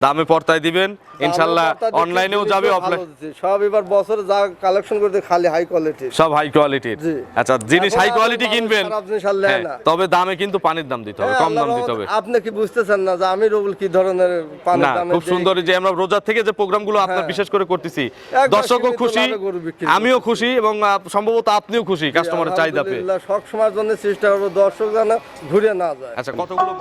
দামে পর্তায় দিবেন ইনশাল্লাহ অনলাইনেও যাবে অফলাইন সব এবার বছরে যা কালেকশন করতে খালি হাই কোয়ালিটি সব হাই কোয়ালিটির আচ্ছা জিনিস হাই কোয়ালিটি কিনবেন। হ্যাঁ। তবে দামে কিন্তু পানির দাম দিতে হবে হ্যাঁ, কম দাম দিতে হবে। আপনি কি বুঝতেছেন না যে আমি রবুল কি ধরনের পানের দামে খুব সুন্দর যে আমরা রোজার থেকে যে প্রোগ্রামগুলো আপনার হ্যাঁ। বিশেষ করে করতেছি দর্শকও খুশি আমিও খুশি এবং সম্ভবত আপনিও খুশি কাস্টমারের চাহিদা পেয়ে। সব সময়ের জন্য চেষ্টা করব দর্শক যেন ঘুরে না যায়। আচ্ছা কতগুলো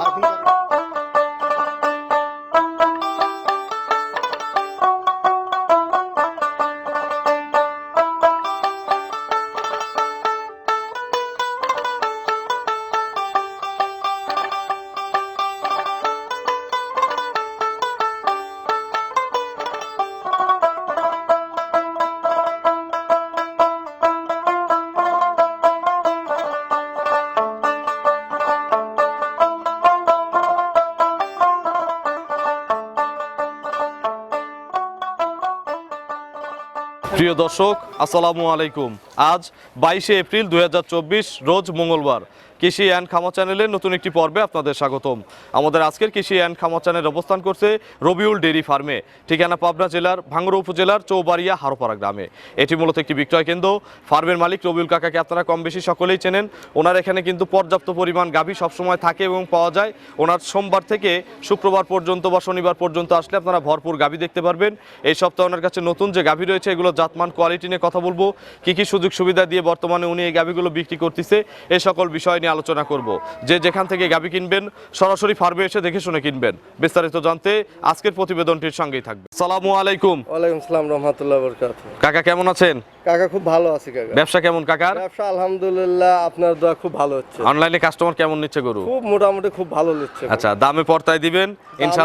প্রিয় দর্শক আসসালামু আলাইকুম। আজ বাইশে এপ্রিল দু হাজার চব্বিশ রোজ মঙ্গলবার। কৃষি অ্যান্ড খামা চ্যানেলের নতুন একটি পর্বে আপনাদের স্বাগতম। আমাদের আজকের কৃষি অ্যান্ড খামা চ্যানেল অবস্থান করছে রবিউল ডেরি ফার্মে, ঠিকানা পাবনা জেলার ভাঙ্গুড়া উপজেলার চৌবাড়িয়া হারোপাড়া গ্রামে। এটি মূলত একটি বিক্রয় কেন্দ্র। ফার্মের মালিক রবিউল কাকাকে আপনারা কম বেশি সকলেই চেনেন। ওনার এখানে কিন্তু পর্যাপ্ত পরিমাণ গাভী সবসময় থাকে এবং পাওয়া যায়। ওনার সোমবার থেকে শুক্রবার পর্যন্ত বা শনিবার পর্যন্ত আসলে আপনারা ভরপুর গাভী দেখতে পারবেন। এই সপ্তাহে ওনার কাছে নতুন যে গাভী রয়েছে, এগুলো জাতমান কোয়ালিটি নিয়ে কথা বলব। কি কি সুযোগ সুবিধা দিয়ে বর্তমানে উনি এই গাভীগুলো বিক্রি করতেছে এই সকল বিষয় নিয়ে আলোচনা করব। যে যেখান থেকে গাভী কিনবেন সরাসরি ফার্মে এসে দেখে শুনে কিনবেন। বিস্তারিত জানতে আজকের প্রতিবেদনটির সঙ্গেই থাকবে। সালামু আলাইকুম। ওয়ালাইকুম সালাম রহমতুল্লাহ বরকাত। কাকা কেমন আছেন? কাকা খুব ভালো আছি কাকা। ব্যবসা কেমন কাকার? ব্যবসা আলহামদুলিল্লাহ আপনার দোয়া খুব ভালো হচ্ছে। অনলাইনে কাস্টমার কেমন নিচ্ছে গরু? খুব মোটামুটি খুব ভালো নিচ্ছে আচ্ছা দামে পর্তায় দিবেন দিচ্ছি,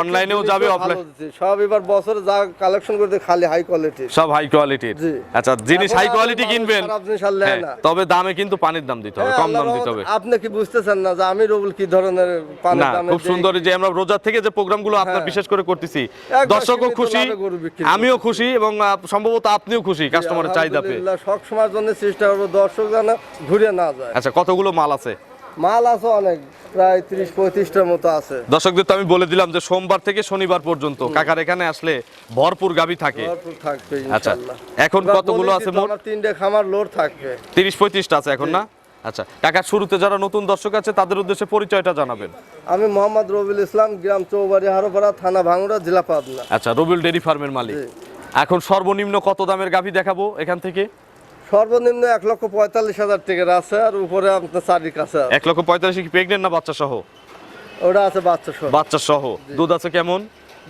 অনলাইনেও যাবে অফলাইন। সব এবার বছরে যা কালেকশন করতে খালি হাই কোয়ালিটি সব হাই কোয়ালিটির। আচ্ছা জিনিস হাই কোয়ালিটি কিনবেন। নেয় হ্যাঁ। তবে দামে কিন্তু পানির দাম দিতে হবে হ্যাঁ, কম দাম দিতে হবে আপনি কি বুঝতেছেন না যে আমি রবুল কি ধরনের পানের দামে খুব সুন্দর যে আমরা রোজার থেকে যে প্রোগ্রামগুলো আপনার হ্যাঁ। বিশেষ করে করতেছি দর্শকও খুশি আমিও খুশি এবং সম্ভবত আপনিও খুশি কাস্টমারের চাহিদা পেয়ে। সব সময়ের জন্য চেষ্টা করব দর্শক যেন ঘুরে না যায়। আচ্ছা কতগুলো মাল আছে? মাল আছে অনেক প্রায় তিরিশ পঁয়ত্রিশটার মতো আছে। দর্শকদের তো আমি বলে দিলাম যে সোমবার থেকে শনিবার পর্যন্ত কাকার এখানে আসলে ভরপুর গাবি থাকে। আচ্ছা এখন কতগুলো আছে মোট? তিনটে খামার লোড থাকবে। তিরিশ পঁয়ত্রিশটা আছে এখন না? আচ্ছা কাকার শুরুতে যারা নতুন দর্শক আছে তাদের উদ্দেশ্যে পরিচয়টা জানাবেন। আমি মোহাম্মদ রবিউল ইসলাম গ্রাম চৌবাড়ি হারোপাড়া থানা ভাঙড়া জেলা পাবনা। আচ্ছা রবিউল ডেরি ফার্মের মালিক। এখন সর্বনিম্ন কত দামের গাভী দেখাবো এখান থেকে? সর্বনিম্ন এক লক্ষ পঁয়তাল্লিশ হাজার টাকার আছে আর উপরে আপনার চারির কাছে আছে। এক লক্ষ পঁয়তাল্লিশ কি প্রেগনেন্ট না বাচ্চা সহ ওটা আছে বাচ্চা সহ বাচ্চা সহ দুধ আছে কেমন?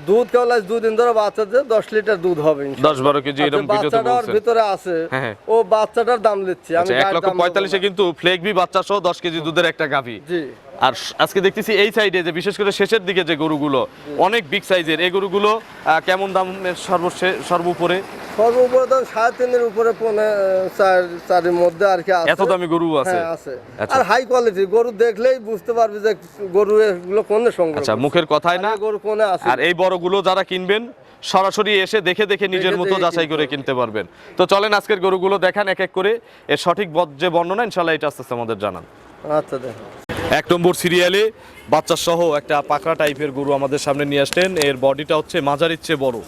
দুধ কেবলাস আজ দুদিন ধরে বাচ্চাদের দশ লিটার দুধ হবে দশ বারো কেজি আচ্ছা, এরকম ভিডিওতে বাচ্চাটার ভিতরে আছে। হ্যাঁ, হ্যাঁ। ও বাচ্চাটার দাম দিচ্ছি আমি আচ্ছা এক লক্ষ পঁয়তাল্লিশে। কিন্তু ফ্লেগবি বাচ্চা সহ দশ কেজি দুধের একটা গাভী। জি। আর আজকে দেখতেছি এই সাইডে যে বিশেষ করে শেষের দিকে যে গরুগুলো অনেক বিগ সাইজের এই গরুগুলো কেমন দামের সর্বশে সর্বোপরে? সর্বোপরে ধর সাড়ে তিনের উপরে পৌনে চার চারের মধ্যে আর কি এত দামি গরু আছে? হ্যাঁ আছে। আচ্ছা। আর হাই কোয়ালিটি গরু দেখলেই বুঝতে পারবে যে গরু এগুলো কোনে সংগ্রহ আচ্ছা মুখের কথাই না? গরু কোনে আছে? আর এই বড়গুলো যারা কিনবেন সরাসরি এসে দেখে দেখে নিজের মতো যাচাই করে কিনতে পারবেন। তো চলেন আজকের গরুগুলো দেখান এক এক করে। এর সঠিক যে বর্ণনা ইনশাল্লাহ এটা আস্তে আস্তে আমাদের জানান। আচ্ছা দেখো। এক নম্বর সিরিয়ালে বাচ্চা সহ একটা পাকড়া টাইপের গরু আমাদের সামনে নিয়ে আসলেন। এর বডিটা হচ্ছে মাঝারির চেয়ে বড়।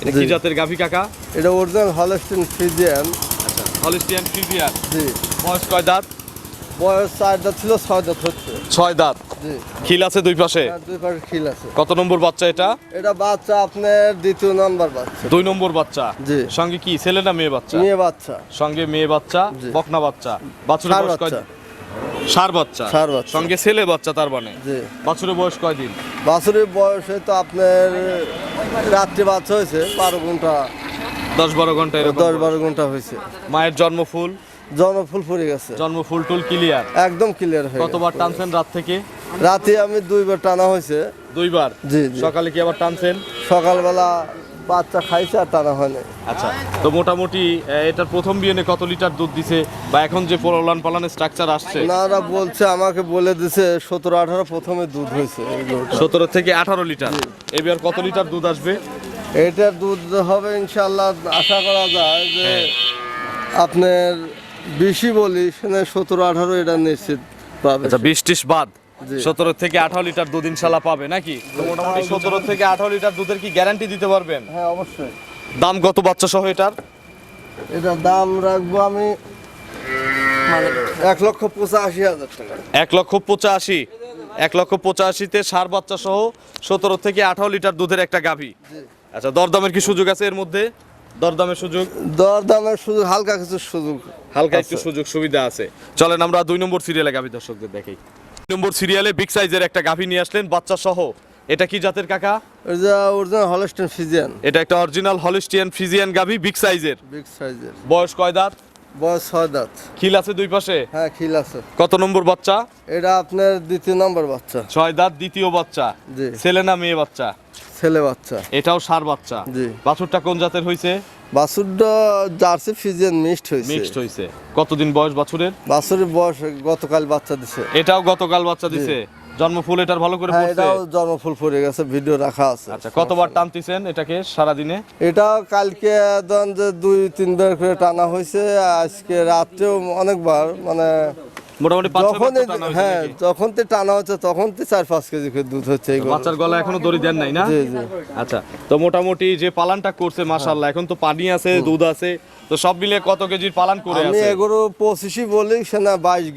এটা কি জাতের গাভী কাকা? এটা অরিজিনাল হলস্টিন ফ্রিজিয়ান আচ্ছা হলিস্টিয়ান ফ্রিজিয়ান জি। বয়স কয় দাঁত? বয়স চার দাঁত ছিল ছয় দাঁত হচ্ছে। ছয় দাঁত। জি। খিল আছে দুই পাশে? দুই পাশে খিল আছে। কত নম্বর বাচ্চা এটা? এটা বাচ্চা আপনার দ্বিতীয় নাম্বার বাচ্চা। দুই নম্বর বাচ্চা। জি। সঙ্গে কি ছেলে না মেয়ে বাচ্চা? মেয়ে বাচ্চা। সঙ্গে মেয়ে বাচ্চা বকনা বাচ্চা। বাছুরের ষাঁড় বয়স কয় বাচ্চা। সার বাচ্চা। ষাঁড় বাচ্চা। সঙ্গে ছেলে বাচ্চা তার মানে। জি। বাছুরের বয়স কয় দিন? বাছুরের বয়সে তো আপনার রাত্রি বাচ্চা হয়েছে বারো ঘণ্টা। দশ বারো ঘণ্টা এরকম দশ বারো ঘণ্টা হয়েছে। মায়ের জন্মফুল জনফুল পড়ে গেছে জন্মফুল টুল ক্লিয়ার? একদম ক্লিয়ার হয়ে কতবার টানছেন রাত থেকে? রাতে আমি দুইবার টানা হয়েছে। দুইবার? জি জি। সকালে কি আবার টানছেন? সকালবেলা বাচ্চা খাইছে আর টানা হয়নি। আচ্ছা তো মোটামুটি এটার প্রথম বিয়েনে কত লিটার দুধ দিছে বা এখন যে পোলান পালানের স্ট্রাকচার আসছে? ওনারা বলছে আমাকে বলে দিছে সতেরো আঠারো প্রথমে দুধ হয়েছে সতেরো থেকে আঠারো লিটার। এবার কত লিটার দুধ আসবে? এটার দুধ হবে ইনশাল্লাহ আশা করা যায় যে হ্যাঁ। আপনার বেশি বলি সেখানে সতেরো আঠারো এটা নিশ্চিত পাবে। আচ্ছা বিশ টিশ বাদ। সতেরো থেকে আঠারো লিটার দুধ ইনশাল্লাহ পাবে নাকি? মোটামুটি সতেরো থেকে আঠারো লিটার দুধের কি গ্যারান্টি দিতে পারবেন? হ্যাঁ অবশ্যই। দাম কত বাচ্চা সহ এটার? এটার দাম রাখব আমি এক লক্ষ পঁচাশি হাজার টাকা। এক লক্ষ পঁচাশি। এক লক্ষ পঁচাশিতে সার বাচ্চা সহ সতেরো থেকে আঠারো লিটার দুধের একটা গাভী। আচ্ছা দরদামের কি সুযোগ আছে এর মধ্যে? দরদামের সুযোগ? দরদামের সুযোগ হালকা কিছু সুযোগ। হালকা একটু সুযোগ সুবিধা আছে। চলেন আমরা দুই নম্বর সিরিয়ালে গাভী দর্শকদের দেখি দুই নম্বর সিরিয়ালে বিগ সাইজের একটা গাভী নিয়ে আসলেন বাচ্চা সহ। এটা কি জাতের কাকা? অরিজিনাল হলস্টেন ফিজিয়ান এটা একটা অরিজিনাল হলিস্টিয়ান ফ্রিজিয়ান গাভী বিগ সাইজের। বিগ সাইজের। বয়স কয় দাঁত? বয়স ছয় দাঁত। খিল আছে দুই পাশে? হ্যাঁ খিল আছে। কত নম্বর বাচ্চা? এটা আপনার দ্বিতীয় নম্বর বাচ্চা। ছয় দাঁত দ্বিতীয় বাচ্চা। জি। ছেলে না মেয়ে বাচ্চা? ছেলে বাচ্চা। এটাও সার বাচ্চা। জি। বাছুরটা কোন জাতের হয়েছে বাছুরটা জার্সি ফিজিয়ান মিক্সড হয়েছে। মিক্সড হয়েছে। কতদিন বয়স বাছুরের? বাছুরের বয়স গতকাল বাচ্চা দিছে। এটাও গতকাল বাচ্চা দিছে। জন্ম ফুল এটার ভালো করে হ্যাঁ পড়ছে এটাও জন্মফুল পড়ে গেছে ভিডিও রাখা আছে। আচ্ছা কতবার টানতেছেন এটাকে সারা দিনে এটাও কালকে ধরেন যে দুই তিনবার করে টানা হয়েছে আজকে রাত্রেও অনেকবার মানে মোটামুটি যখন হ্যাঁ যখন তো টানা হচ্ছে তখন তো চার পাঁচ কেজি করে দুধ হচ্ছে বাচ্চার গলা এখনও দড়ি দেন নাই না? আচ্ছা তো মোটামুটি যে পালানটা করছে এখন তো পানি আছে দুধ আছে তো সব মিলিয়ে কত কেজির পালান করে আমি এগুলো বলি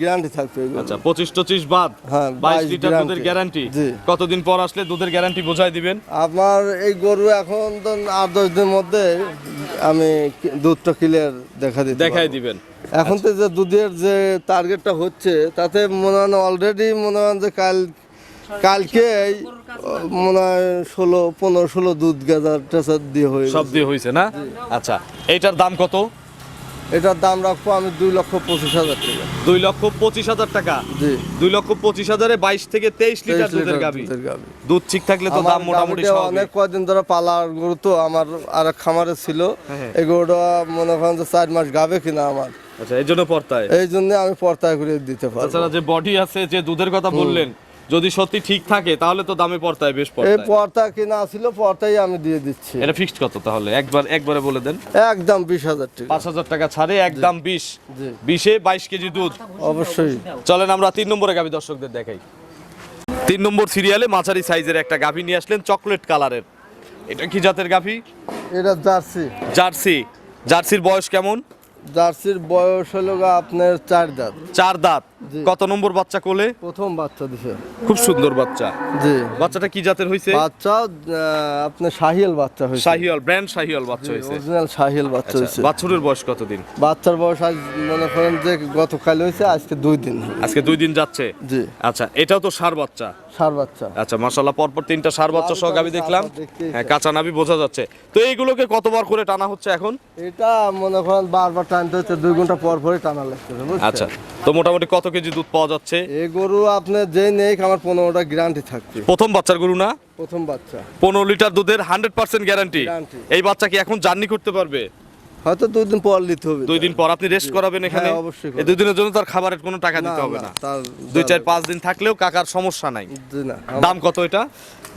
গ্যারান্টি থাকবে আচ্ছা পঁচিশ টচিশ বাদ। হ্যাঁ, বাইশ 22 লিটার দুধের গ্যারান্টি কতদিন পর আসলে দুধের গ্যারান্টি বোঝাই দিবেন? আমার এই গরু এখন তো আট দশ দিনের মধ্যে আমি দুধটা ক্লিয়ার দেখা দিতে দেখাই দিবেন। এখন তো যে দুধের যে টার্গেটটা হচ্ছে তাতে মনে হয় অলরেডি মনে হয় যে কাল কালকে মনে হয় ষোলো পনেরো ষোলো দুধ গাজার টেসার দিয়ে হয়ে সব দিয়ে হয়েছে না? আচ্ছা এইটার দাম কত? এটার দাম রাখব আমি দুই লক্ষ পঁচিশ হাজার টাকা। দুই লক্ষ পঁচিশ হাজার টাকা? জি। দুই লক্ষ পঁচিশ হাজারে বাইশ থেকে তেইশ লিটার দুধের গাবি দুধ ঠিক থাকলে তো দাম মোটামুটি অনেক কয়দিন ধরে পালার গরু তো আমার আর খামারে ছিল। হ্যাঁ। এই গরুটা মনে করেন যে চার মাস গাবে কিনা আমার। আচ্ছা এই জন্য পর্তায়? এই জন্য আমি পর্তায় করে দিতে পারব। তাছাড়া যে বডি আছে যে দুধের কথা বললেন যদি সত্যি ঠিক থাকে তাহলে তো দামে পর্তায় বেশ এই পর্তায় পর্তা কিনা ছিল পর্তাই আমি দিয়ে দিচ্ছি। এটা ফিক্সড কত তাহলে? একবার একবারে বলে দেন। একদম বিশ হাজার টাকা। পাঁচ হাজার টাকা ছাড়ে একদম বিশ। জি। বিশে বাইশ কেজি দুধ। অবশ্যই। চলেন আমরা তিন নম্বরে গাভী দর্শকদের দেখাই। তিন নম্বর সিরিয়ালে মাঝারি সাইজের একটা গাভী নিয়ে আসলেন চকলেট কালারের। এটা কি জাতের গাভী এটা জার্সি। জার্সি। জার্সির বয়স কেমন? জার্সির বয়স হলো গা আপনার চার দাঁত। চার দাঁত। কত নম্বর বাচ্চা কোলে? প্রথম বাচ্চা দিছে। খুব সুন্দর বাচ্চা। জি। বাচ্চাটা কি জাতের হয়েছে বাচ্চা আপনার শাহিয়াল বাচ্চা হয়েছে শাহিয়াল ব্র্যান্ড শাহিয়াল বাচ্চা হয়েছে অরিজিনাল শাহিয়াল বাচ্চা আচ্ছা, হয়েছে বাছুরের বয়স কতদিন? বাচ্চার বয়স আজ মনে করেন যে গতকাল হয়েছে আজকে দুই দিন। আজকে দুই দিন যাচ্ছে? জি। আচ্ছা এটাও তো সার বাচ্চা? সার বাচ্চা। আচ্ছা মাশাল্লাহ পরপর তিনটা সার বাচ্চা সহ গাবি দেখলাম। হ্যাঁ কাঁচা নাবি বোঝা যাচ্ছে। তো এইগুলোকে কতবার করে টানা হচ্ছে এখন? এটা মনে করেন বারবার টানতে হচ্ছে দুই ঘণ্টা পর পরে টানা বুঝছেন? আচ্ছা তো মোটামুটি কত কেজি দুধ পাওয়া যাচ্ছে। এই গরু আপনার যে নেই আমার পনেরোটা গ্যারান্টি থাকবে। প্রথম বাচ্চার গরু না? প্রথম বাচ্চা। পনেরো লিটার দুধের হান্ড্রেড পার্সেন্ট গ্যারান্টি এই বাচ্চা কি এখন জার্নি করতে পারবে? হয়তো দুই দিন পর নিতে হবে। দুই দিন পর। আপনি রেস্ট করাবেন এখানে? হ্যাঁ, অবশ্যই এই দুই দিনের জন্য তার খাবারের কোনো টাকা দিতে হবে না দুই চার পাঁচ দিন থাকলেও কাকার সমস্যা নাই। দাম কত এটা?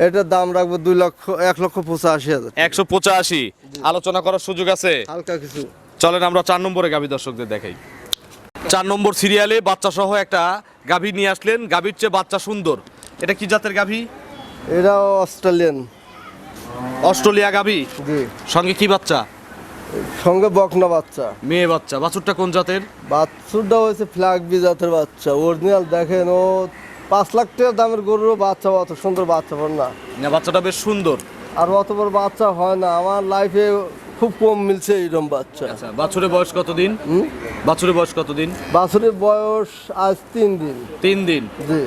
এটার দাম রাখব দুই লক্ষ এক লক্ষ পঁচাশি হাজার একশো পঁচাশি। আলোচনা করার সুযোগ আছে? হালকা কিছু। চলেন আমরা চার নম্বরে গাভী দর্শকদের দেখাই। চার নম্বর সিরিয়ালে বাচ্চা সহ একটা গাভী নিয়ে আসলেন। গাভীর চেয়ে বাচ্চা সুন্দর। এটা কি জাতের গাভী? এটাও অস্ট্রেলিয়ান। অস্ট্রেলিয়া গাভী? জি। সঙ্গে কি বাচ্চা? সঙ্গে বকনা বাচ্চা। মেয়ে বাচ্চা। বাছুরটা কোন জাতের? বাছুরটা হয়েছে ফ্ল্যাগ বি জাতের বাচ্চা। অরিজিনাল দেখেন ও পাঁচ লাখ টাকা দামের গরুর বাচ্চা অত সুন্দর বাচ্চা না। না বাচ্চাটা বেশ সুন্দর। আর অত বড় বাচ্চা হয় না। আমার লাইফে খুব কম মিলছে এইরকম বাচ্চা। আচ্ছা বাছুরের বয়স কতদিন? বাছুরের বয়স কতদিন? বাছুরের বয়স আজ তিন দিন। তিন দিন।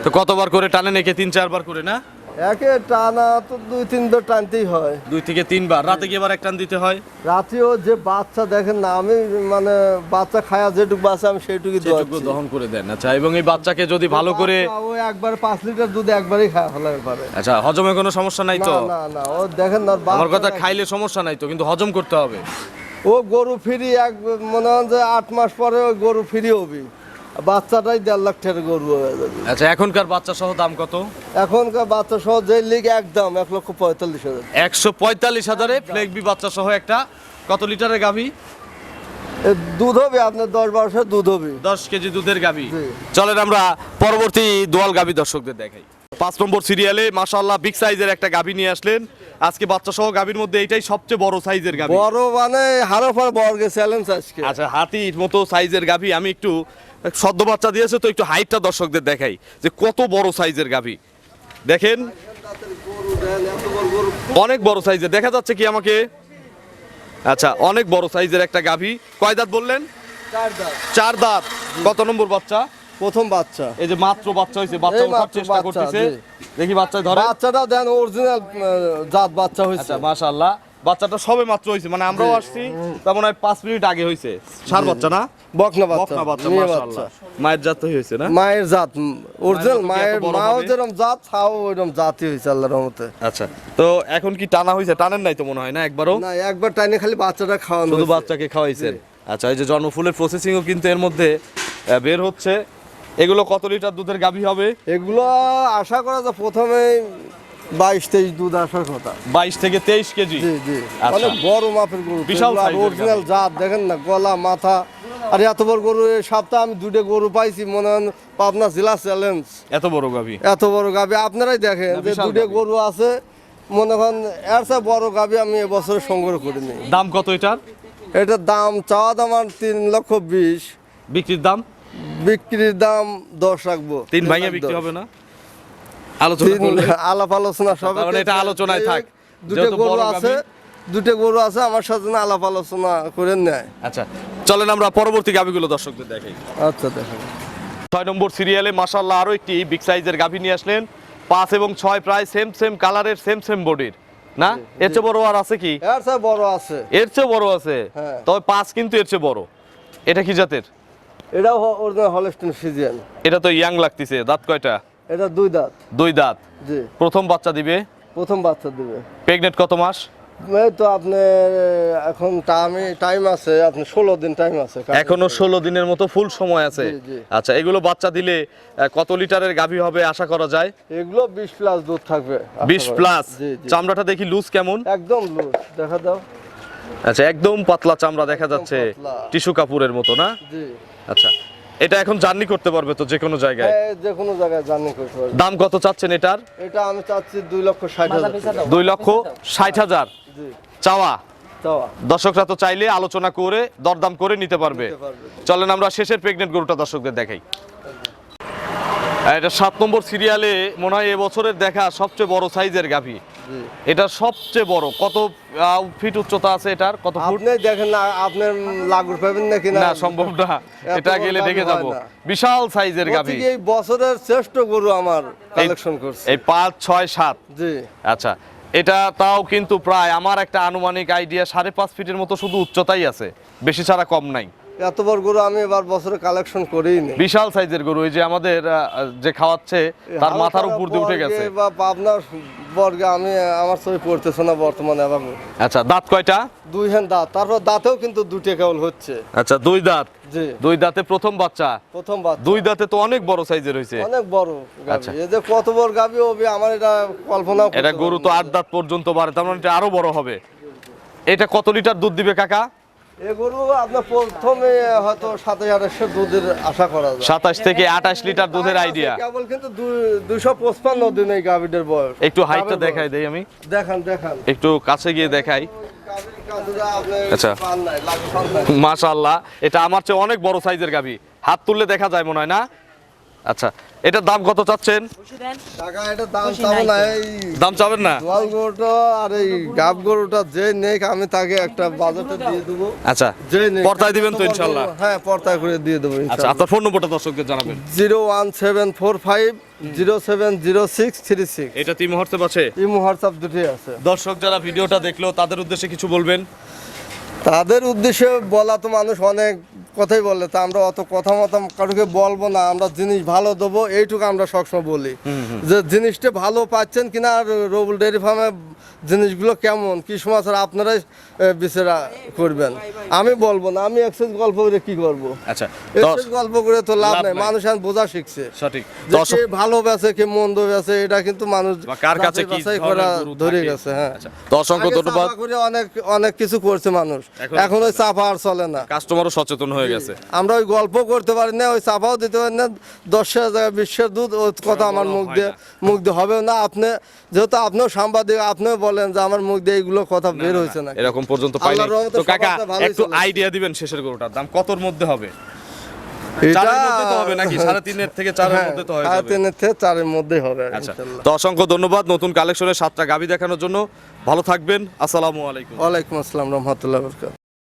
তো কতবার করে টানেন? একে তিন চারবার করে না? একে টানা তো দুই তিন বার টানতেই হয়। দুই থেকে তিনবার। রাতে কি এবার এক টান দিতে হয়? রাতেও যে বাচ্চা দেখেন না আমি মানে বাচ্চা খায়া যেটুকু বাচ্চা আমি সেইটুকু সেটুকু দহন করে দেন। আচ্ছা এবং এই বাচ্চাকে যদি ভালো করে ও একবার পাঁচ লিটার দুধ একবারই খাওয়া ফেলাতে পারে। আচ্ছা হজমে কোনো সমস্যা নাই তো? না না ও দেখেন না আমার কথা খাইলে সমস্যা নাই তো কিন্তু হজম করতে হবে। ও গরু ফিরি এক মনে হয় যে আট মাস পরে ওই গরু ফিরি হবি। বাচ্চাটাই দেড় লাখ টাকার গরু হয়ে যাবে। আচ্ছা এখনকার বাচ্চা সহ দাম কত? এখনকার বাচ্চা সহ যে লিগ একদম এক লক্ষ পঁয়তাল্লিশ হাজার। একশো পঁয়তাল্লিশ হাজারে ফ্লেগবি বাচ্চা সহ একটা। কত লিটারের গাভী? দুধ হবে আপনার দশ বারোশো দুধ হবে। দশ কেজি দুধের গাভী। চলেন আমরা পরবর্তী দোয়াল গাভী দর্শকদের দেখাই। পাঁচ নম্বর সিরিয়ালে মাশাল্লাহ বিগ সাইজের একটা গাভী নিয়ে আসলেন। আজকে বাচ্চা সহ গাভীর মধ্যে এটাই সবচেয়ে বড় সাইজের গাভী। বড় মানে হারো ফার বর্গে চ্যালেঞ্জ আজকে। আচ্ছা হাতির মতো সাইজের গাভী। আমি একটু সদ্য বাচ্চা দিয়েছে তো একটু হাইটটা দর্শকদের দেখাই যে কত বড় সাইজের গাভী। দেখেন অনেক বড় সাইজের। দেখা যাচ্ছে কি আমাকে? আচ্ছা অনেক বড় সাইজের একটা গাভী। কয় দাঁত বললেন? চার দাঁত। কত নম্বর বাচ্চা? প্রথম বাচ্চা। এই যে মাত্র বাচ্চা হয়েছে বাচ্চা ওঠার চেষ্টা করতেছে। দেখি বাচ্চা ধরে বাচ্চাটা দেন অরিজিনাল জাত বাচ্চা হয়েছে আচ্ছা মাশাআল্লাহ। বাচ্চাটা সবে মাত্র হয়েছে মানে আমরাও আসছি তার মনে হয় পাঁচ মিনিট আগে হয়েছে সার বাচ্চা না? বকনা বাচ্চা। বাচ্চা মাশাআল্লাহ। মায়ের জাত হয়েছে না? মায়ের জাত অরিজিনাল মায়ের মাও যেরকম জাত খাও ওইরকম জাতই হয়েছে আল্লাহর রহমতে। আচ্ছা তো এখন কি টানা হয়েছে টানেন নাই তো মনে হয় না একবারও? না একবার টাইনে খালি বাচ্চাটা খাওয়ানো শুধু বাচ্চাকে খাওয়াইছেন? আচ্ছা এই যে জন্মফুলের প্রসেসিংও কিন্তু এর মধ্যে বের হচ্ছে। এগুলো কত লিটার দুধের গাভী হবে? এগুলো আশা করা যায় প্রথমে বাইশ তেইশ দুধ আসার কথা। বাইশ থেকে তেইশ কেজি? জি জি। আচ্ছা। অনেক বড় মাপের গরু বিশাল অরিজিনাল জাত দেখেন না গলা মাথা। আর এত বড় গরু এই সপ্তাহে আমি দুটো গরু পাইছি মনে হয় পাবনা জেলা চ্যালেঞ্জ। এত বড় গাভী? এত বড় গাবি আপনারাই দেখেন যে দুটো গরু আছে মনে করেন এর চেয়ে বড় গাবি আমি এবছর সংগ্রহ করিনি। দাম কত এটার? এটার দাম চাওয়া দাম আর তিন লক্ষ বিশ। বিক্রির দাম? বিক্রির দাম দশ রাখব। তিন ভাইয়া বিক্রি হবে না? আলোচনা আলাপ আলোচনা সব মানে এটা আলোচনায় থাক। দুটো গরু আছে দুটো গরু আছে আমার সাথে আলাপ আলোচনা করে নেয়। আচ্ছা চলেন আমরা পরবর্তী গাভীগুলো দর্শকদের দেখাই। আচ্ছা দেখেন ছয় নম্বর সিরিয়ালে মাসাল্লাহ আরও একটি বিগ সাইজের গাভী নিয়ে আসলেন। পাঁচ এবং ছয় প্রায় সেম সেম কালারের সেম সেম বডির না? এর চেয়ে বড় আর আছে কি? এর চেয়ে বড় আছে। এর চেয়ে বড় আছে। হ্যাঁ। তবে পাঁচ কিন্তু এর চেয়ে বড়। এটা কি জাতের? এটাও অরিজিনাল হলস্টিন সিজিয়ান এটা তো ইয়াং লাগতেছে দাঁত কয়টা? এটা দুই দাঁত। দুই দাঁত? জি। প্রথম বাচ্চা দিবে? প্রথম বাচ্চা দিবে। প্রেগনেন্ট কত মাস? তো আপনার এখন টাইমে টাইম আছে আপনি ষোলো দিন টাইম আছে। এখনও ষোলো দিনের মতো ফুল সময় আছে। আচ্ছা এগুলো বাচ্চা দিলে কত লিটারের গাভী হবে আশা করা যায়? এগুলো বিশ প্লাস দুধ থাকবে বিশ। প্লাস চামড়াটা দেখি লুজ কেমন? একদম লুজ দেখা দাও। আচ্ছা একদম পাতলা চামড়া দেখা যাচ্ছে টিস্যু কাপুরের মতো না? জি। আচ্ছা এটা এখন জার্নি করতে পারবে তো যে কোনো জায়গায়? যে কোনো জায়গায় জার্নি করতে পারবে। দাম কত চাচ্ছেন এটার? এটা আমি চাচ্ছি দুই লক্ষ ষাট হাজার। দুই লক্ষ ষাট হাজার। জি। চাওয়া? চাওয়া। দর্শকরা তো চাইলে আলোচনা করে দরদাম করে নিতে পারবে। চলেন আমরা শেষের প্রেগনেন্ট গরুটা দর্শকদের দেখাই। আর এটা সাত নম্বর সিরিয়ালে মনে হয় এবছরের দেখা সবচেয়ে বড় সাইজের গাভী। এটা সবচেয়ে বড়। কত ফিট উচ্চতা আছে এটার? কত ফুট আপনি দেখেন না আপনার লাগুর পাবেন নাকি না? না সম্ভব না। এটা গেলে দেখে যাব। বিশাল সাইজের গাভী। এই বছরের শ্রেষ্ঠ গরু আমার কালেকশন করছে। এই পাঁচ ছয় সাত। জি। আচ্ছা এটা তাও কিন্তু প্রায় আমার একটা আনুমানিক আইডিয়া সাড়ে পাঁচ ফিটের মতো শুধু উচ্চতাই আছে। বেশি ছাড়া কম নাই। এত বড় গরু আমি এবার বছরে কালেকশন করি নি বিশাল সাইজের গরু এই যে আমাদের যে খাওয়াচ্ছে তার মাথার উপর দিয়ে উঠে গেছে। বা পাবনার বর্গে আমি আমার ছবি পড়তেছে না বর্তমানে আবার। আচ্ছা দাঁত কয়টা? দুই হ্যান্ড দাঁত তারপর দাঁতেও কিন্তু দুটে কেবল হচ্ছে। আচ্ছা দুই দাঁত? জি। দুই দাঁতে প্রথম বাচ্চা? প্রথম বাচ্চা। দুই দাঁতে তো অনেক বড় সাইজের হয়েছে। অনেক বড় আচ্ছা। এই যে কত বড় গাভী হবে আমার এটা কল্পনা এটা গরু তো আট দাঁত পর্যন্ত বাড়ে তার মানে এটা আরও বড় হবে। এটা কত লিটার দুধ দিবে কাকা? এই গরু আপনার প্রথমে হয়তো সাতাশ আঠাশশো দুধের আশা করা যায়। সাতাশ থেকে আঠাশ লিটার দুধের আইডিয়া কেবল কিন্তু দুইশো পঁচপান্ন দিন এই গাভীদের বয়স। একটু হাইটটা দেখাই। দেই আমি। দেখান দেখান। একটু কাছে গিয়ে দেখাই। আচ্ছা। মাশাআল্লাহ এটা আমার চেয়ে অনেক বড় সাইজের গাভী। হাত তুললে দেখা যায় মনে হয় না? আচ্ছা। এটার দাম কত চাচ্ছেন? দাম চাবেন না? আর এই গাব গরুটা যে নেক আমি তাকে একটা বাজেটে দিয়ে দেবো। আচ্ছা যে নেক পর্দায় দিবেন তো ইনশাল্লাহ। হ্যাঁ পর্দায় করে দিয়ে দেবো আচ্ছা আপনার ফোন নম্বরটা দর্শকদের জানাবেন। Zero one seven four five zero seven zero six three six. এটা তিন মুহূর্তে পাচ্ছে ইমো হোয়াটসঅ্যাপ দুটোই আছে। দর্শক যারা ভিডিওটা দেখল তাদের উদ্দেশ্যে কিছু বলবেন। তাদের উদ্দেশ্যে বলা তো মানুষ অনেক কথাই বলে তা আমরা অত কথা মতো কারোকে বলব না আমরা জিনিস ভালো দেবো এইটুকু আমরা সবসময় বলি। যে জিনিসটা ভালো পাচ্ছেন কিনা আর রবুল ডেয়ারি ফার্মে জিনিসগুলো কেমন কি সময় আপনারাই বিচারা করবেন। আমি বলব না আমি এক্সেস গল্প করে কি করব? আচ্ছা এক্সেস গল্প করে তো লাভ নেই। মানুষ এখন বোঝা শিখছে। সঠিক। কে ভালো বেছে কে মন্দ বেছে এটা কিন্তু মানুষ কার কাছে কি করা ধরে গেছে হ্যাঁ। আচ্ছা, তো অসংখ্য ধন্যবাদ। অনেক অনেক কিছু করছে মানুষ। এখন- এখন ওই চাপা আর চলে না। কাস্টমারও সচেতন হয়ে গেছে। আমরা ওই গল্প করতে পারি না ওই চাপাও দিতে পারি না। দশের জায়গায় বিশ্বের দুধ ওই কথা আমার মুখ দিয়ে মুখ দিয়ে হবে না। আপনি যেহেতু আপনিও সাংবাদিক আপনিও বলেন যে আমার মুখ দিয়ে এইগুলো কথা বের হয়েছে না এরকম পর্যন্ত পাইনি। তো কাকা একটু আইডিয়া দিবেন শেষের গরুটার দাম? কতর মধ্যে হবে? হ্যাঁ, হয়ে অসংখ্য ধন্যবাদ নতুন কালেকশনের সাতটা গাবি দেখানোর জন্য। ভালো থাকবেন। আসসালামু আলাইকুম। ওয়ালাইকুম আসসালাম রহমতুল্লাহ